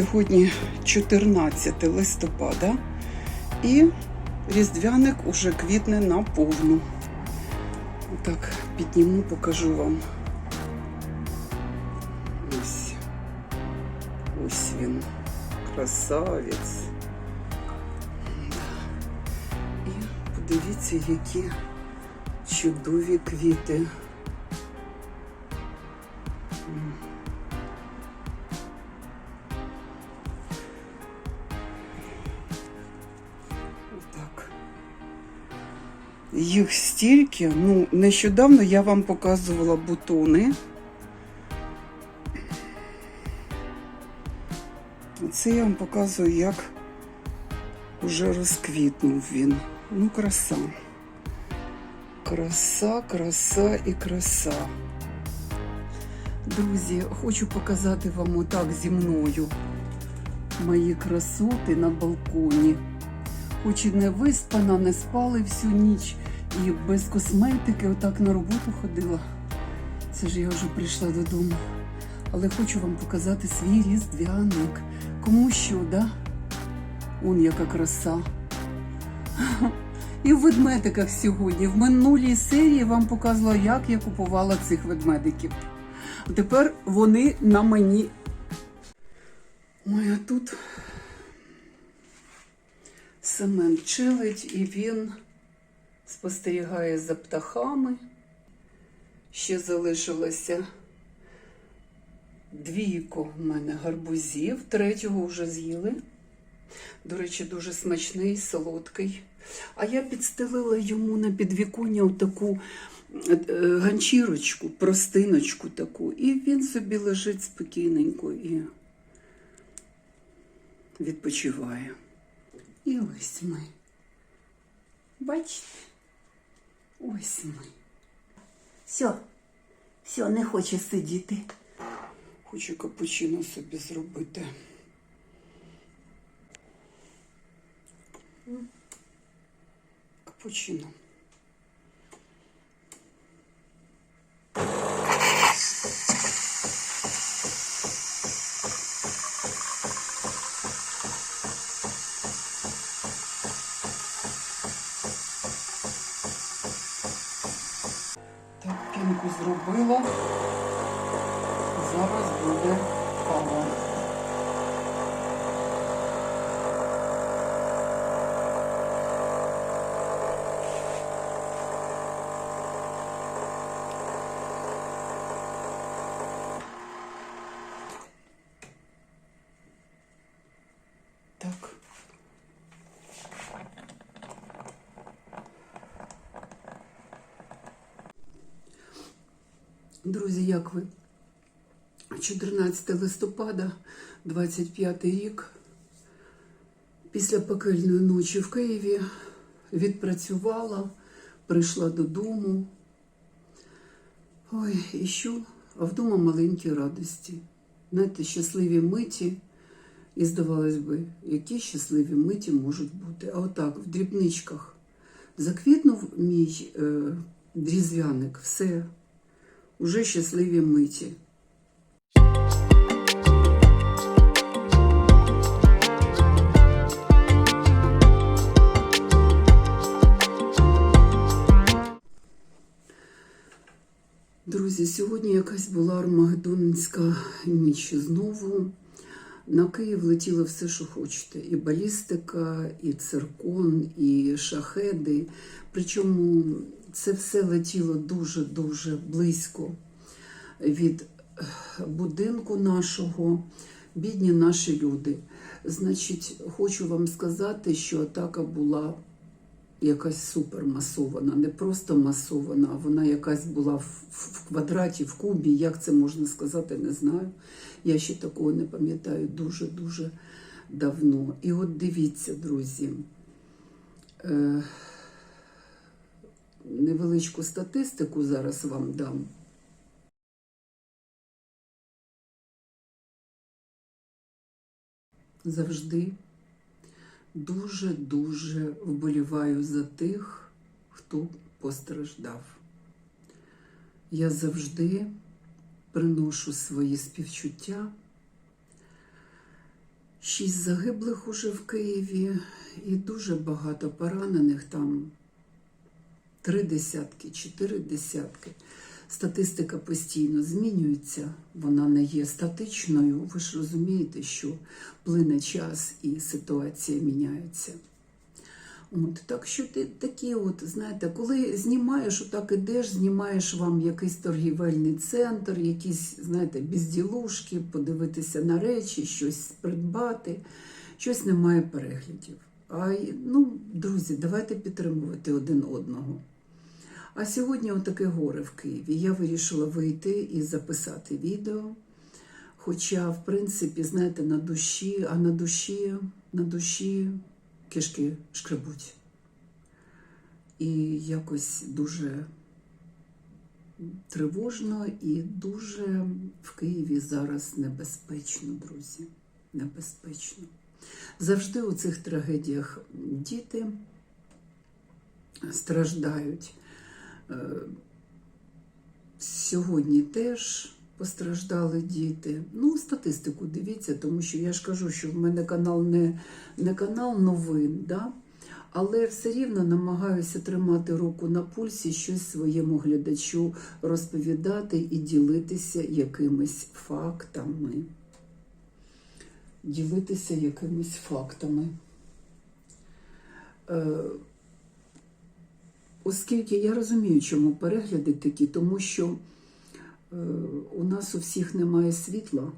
Сьогодні 14 листопада і різдвяник уже квітне на повну. Так, підніму, покажу вам. Ось. Ось він. Красавець. І подивіться, які чудові квіти. Їх стільки. Ну, нещодавно я вам показувала бутони. Це я вам показую, як уже розквітнув він. Ну, краса. Краса, краса і краса. Друзі, хочу показати вам отак зі мною мої красоти на балконі. Хоч і не виспана, не спали всю ніч і без косметики отак на роботу ходила. Це ж я вже прийшла додому. Але хочу вам показати свій різдвяник. Кому що, да? Он яка краса. І в ведмедиках сьогодні. В минулій серії вам показувала, як я купувала цих ведмедиків. А тепер вони на мені. Ой, а тут Семен челить і він спостерігає за птахами. Ще залишилося двійко в мене гарбузів, третього вже з'їли. До речі, дуже смачний, солодкий. А я підстелила йому на підвіконня таку ганчірочку, простиночку таку, і він собі лежить спокійненько і відпочиває. І ось ми. Бачите? Ось ми. Все, все, не хочу сидіти. Хочу капучино собі зробити. Капучино. Так, пінку зробила. Зараз буде кава. Так. Друзі, як ви? 14 листопада, 25 рік. Після пекельної ночі в Києві відпрацювала, прийшла додому. Ой, і що? А вдома маленькі радості. Знаєте, щасливі миті. І здавалось би, які щасливі миті можуть бути. А отак, в дрібничках заквітнув мій е, різдвяник, все, уже щасливі миті. Друзі, сьогодні якась була Армагеддонська ніч знову. На Київ летіло все, що хочете. І балістика, і циркон, і шахеди. Причому це все летіло дуже-дуже близько від будинку нашого, бідні наші люди. Значить, хочу вам сказати, що атака була якась супермасована, не просто масована, а вона якась була в, в квадраті, в кубі. Як це можна сказати, не знаю. Я ще такого не пам'ятаю дуже-дуже давно. І от дивіться, друзі, е, невеличку статистику зараз вам дам. Завжди дуже-дуже вболіваю за тих, хто постраждав. Я завжди приношу свої співчуття Шість загиблих уже в Києві і дуже багато поранених там три десятки, чотири десятки. Статистика постійно змінюється, вона не є статичною. Ви ж розумієте, що плине час і ситуація міняється. От, так що ти такі, от, знаєте, коли знімаєш, отак ідеш, знімаєш вам якийсь торгівельний центр, якісь, знаєте, безділушки, подивитися на речі, щось придбати, щось немає переглядів. А, ну, друзі, давайте підтримувати один одного. А сьогодні отаке горе в Києві. Я вирішила вийти і записати відео. Хоча, в принципі, знаєте, на душі, а на душі, на душі кишки шкребуть. І якось дуже тривожно і дуже в Києві зараз небезпечно, друзі. Небезпечно. Завжди у цих трагедіях діти страждають. Е, Сьогодні теж постраждали діти. Ну, статистику дивіться, тому що я ж кажу, що в мене канал не, не канал новин, да? але все рівно намагаюся тримати руку на пульсі, щось своєму глядачу розповідати і ділитися якимись фактами. Ділитися якимись фактами. Е, Оскільки я розумію, чому перегляди такі, тому що е, у нас у всіх немає світла.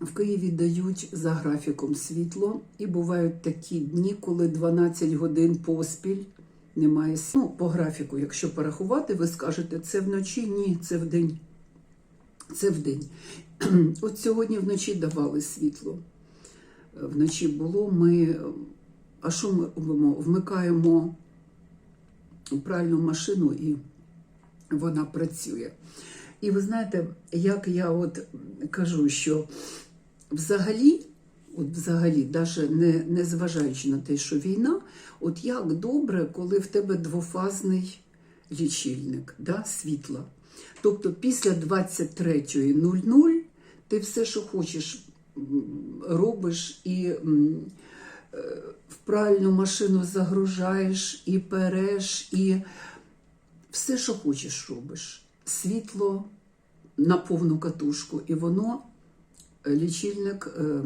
В Києві дають за графіком світло, і бувають такі дні, коли 12 годин поспіль немає світла. Ну, по графіку, якщо порахувати, ви скажете, це вночі? Ні, це вдень. Це вдень. От сьогодні вночі давали світло. Вночі було, ми. А що ми робимо? Вмикаємо пральну машину і вона працює. І ви знаєте, як я от кажу, що взагалі, от взагалі, навіть не, не зважаючи на те, що війна, от як добре, коли в тебе двофазний лічильник да, світла. Тобто після 23.00 ти все, що хочеш, робиш і. в пральну машину загружаєш і переш, і все, що хочеш, робиш. Світло на повну катушку, і воно е, лічильник е,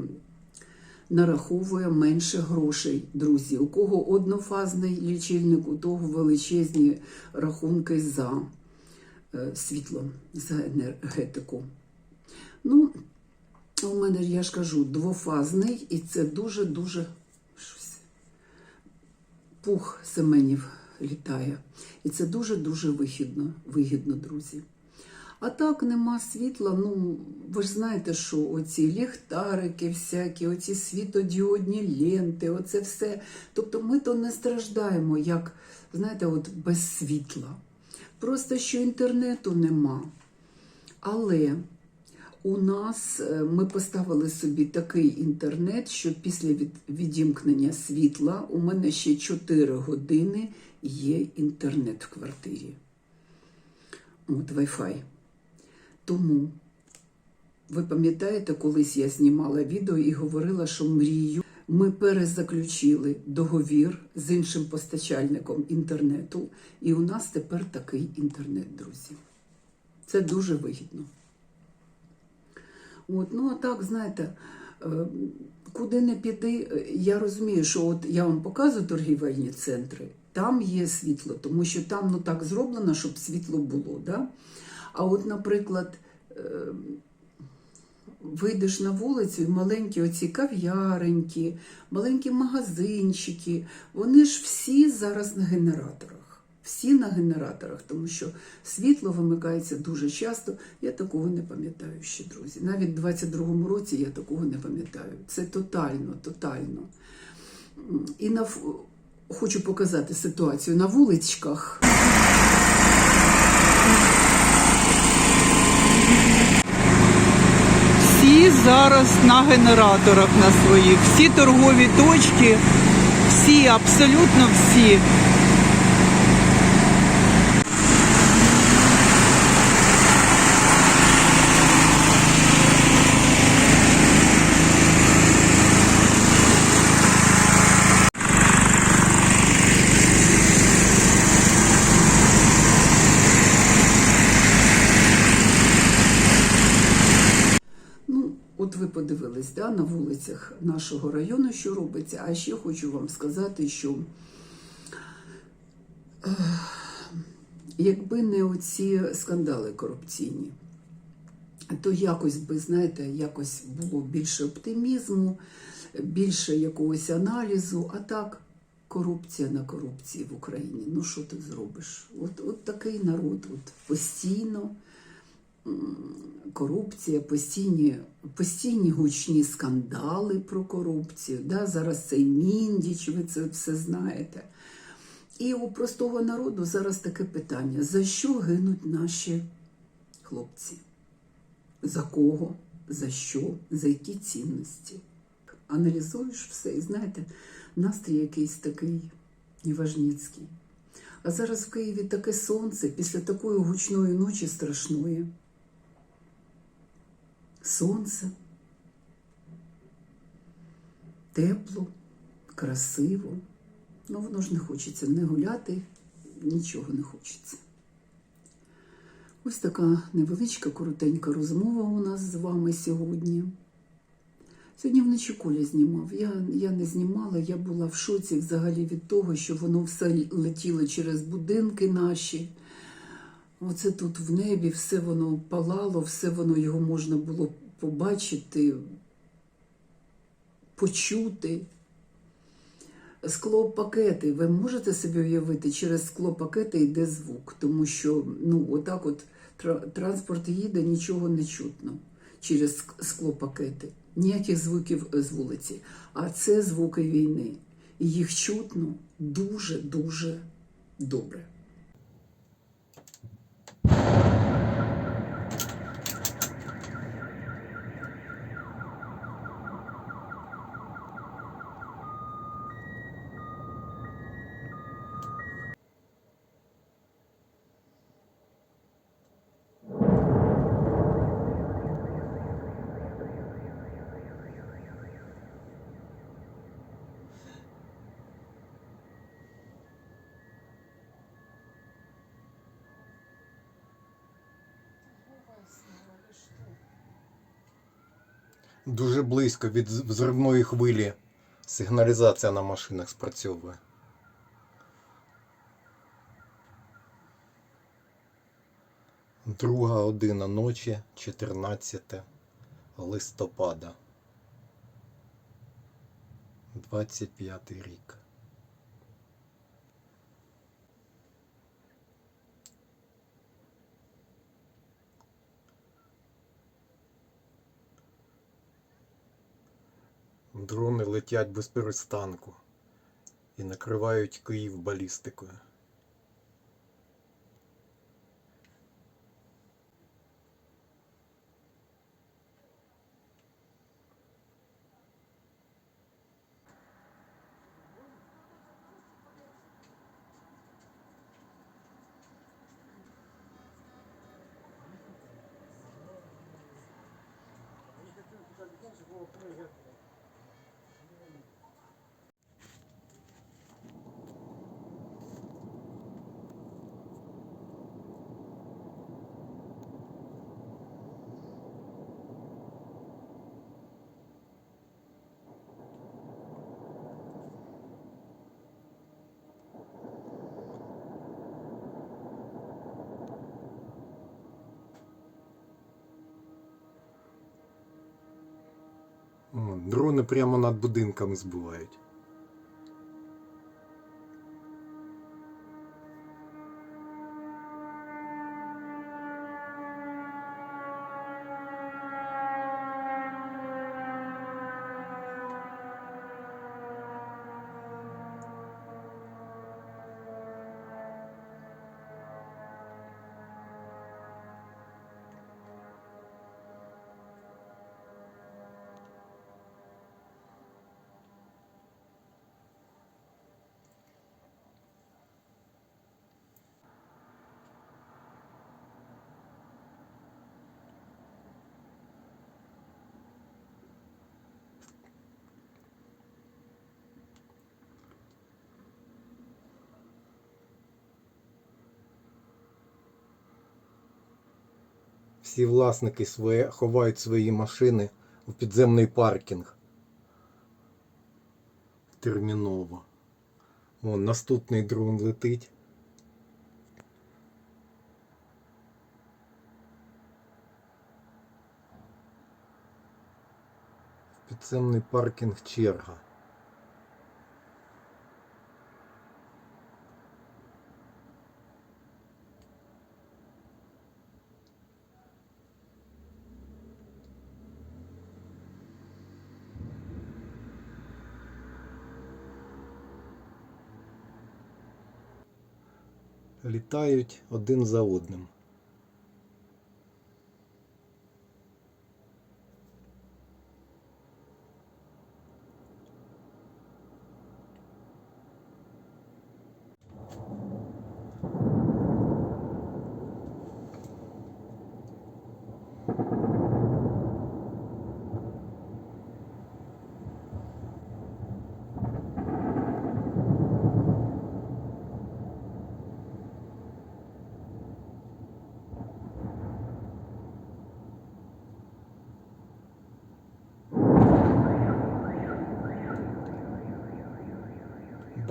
нараховує менше грошей, друзі. У кого однофазний лічильник, у того величезні рахунки за е, світло, за енергетику. Ну, у мене, я ж кажу, двофазний, і це дуже-дуже. Пух Семенів літає. І це дуже-дуже вигідно, вигідно, друзі. А так нема світла. Ну, ви ж знаєте, що оці ліхтарики, всякі, оці світодіодні ленти, оце все. Тобто ми то не страждаємо, як, знаєте, от без світла. Просто що інтернету нема. Але у нас е, ми поставили собі такий інтернет, що після відімкнення світла у мене ще 4 години є інтернет в квартирі. От Wi-Fi. Тому, ви пам'ятаєте, колись я знімала відео і говорила, що мрію. Ми перезаключили договір з іншим постачальником інтернету, і у нас тепер такий інтернет, друзі. Це дуже вигідно. От, ну а так, знаєте, е, куди не піти, е, я розумію, що от я вам показую торгівельні центри, там є світло, тому що там ну так зроблено, щоб світло було. Да? А от, наприклад, е, вийдеш на вулицю і маленькі оці кав'яренькі, маленькі магазинчики, вони ж всі зараз на генераторах. Всі на генераторах, тому що світло вимикається дуже часто. Я такого не пам'ятаю ще, друзі. Навіть в 22-му році я такого не пам'ятаю. Це тотально, тотально. І на хочу показати ситуацію на вуличках. Всі зараз на генераторах на своїх, всі торгові точки, всі, абсолютно всі. Подивились да, на вулицях нашого району, що робиться. А ще хочу вам сказати, що якби не оці скандали корупційні, то якось би, знаєте, якось було більше оптимізму, більше якогось аналізу, а так. Корупція на корупції в Україні. Ну що ти зробиш? От, от такий народ, от постійно корупція, постійні, постійні гучні скандали про корупцію. Да? Зараз цей міндіч, ви це все знаєте. І у простого народу зараз таке питання: за що гинуть наші хлопці? За кого? За що? За які цінності? Аналізуєш все і знаєте, настрій якийсь такий неважніцький. А зараз в Києві таке сонце після такої гучної ночі страшної. Сонце. Тепло, красиво. Ну, воно ж не хочеться не гуляти, нічого не хочеться. Ось така невеличка, коротенька розмова у нас з вами сьогодні. Сьогодні вночі Коля знімав. Я, я не знімала, я була в шоці взагалі від того, що воно все летіло через будинки наші. Оце тут в небі все воно палало, все воно його можна було побачити, почути. Склопакети, ви можете собі уявити, через склопакети йде звук, тому що ну, отак от транспорт їде, нічого не чутно через ск- склопакети. Ніяких звуків е, з вулиці. А це звуки війни. І їх чутно дуже-дуже добре. Дуже близько від взривної хвилі сигналізація на машинах спрацьовує. Друга година ночі, 14 листопада. 25 рік. Дрони летять без перестанку і накривають Київ балістикою. М, Дрони прямо над будинками збивають. Всі власники своє, ховають свої машини в підземний паркінг. Терміново. Вон наступний дрон летить. В підземний паркінг черга. Літають один за одним.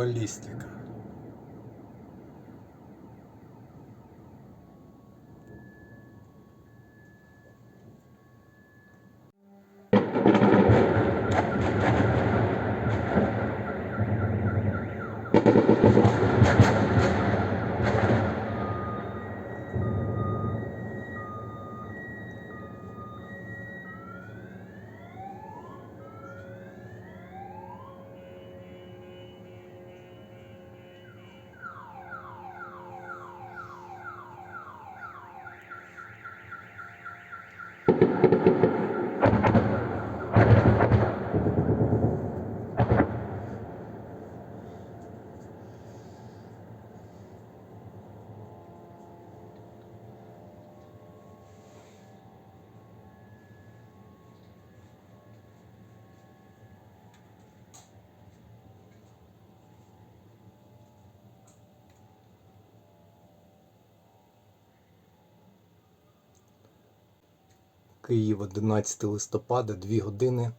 Балістика. Київ 11 листопада, 2 години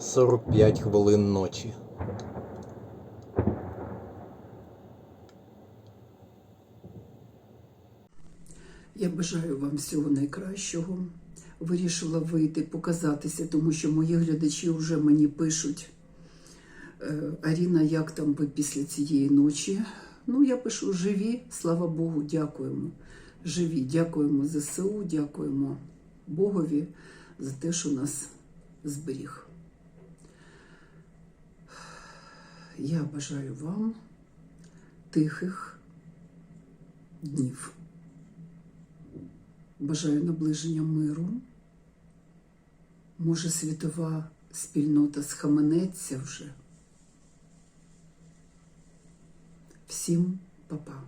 45 хвилин ночі. Я бажаю вам всього найкращого. Вирішила вийти, показатися, тому що мої глядачі вже мені пишуть. «Е, Аріна, як там ви після цієї ночі? Ну, я пишу живі, слава Богу, дякуємо. Живі, дякуємо ЗСУ, дякуємо Богові за те, що нас зберіг. Я бажаю вам тихих днів. Бажаю наближення миру. Може, світова спільнота схаменеться вже. Всім па-па.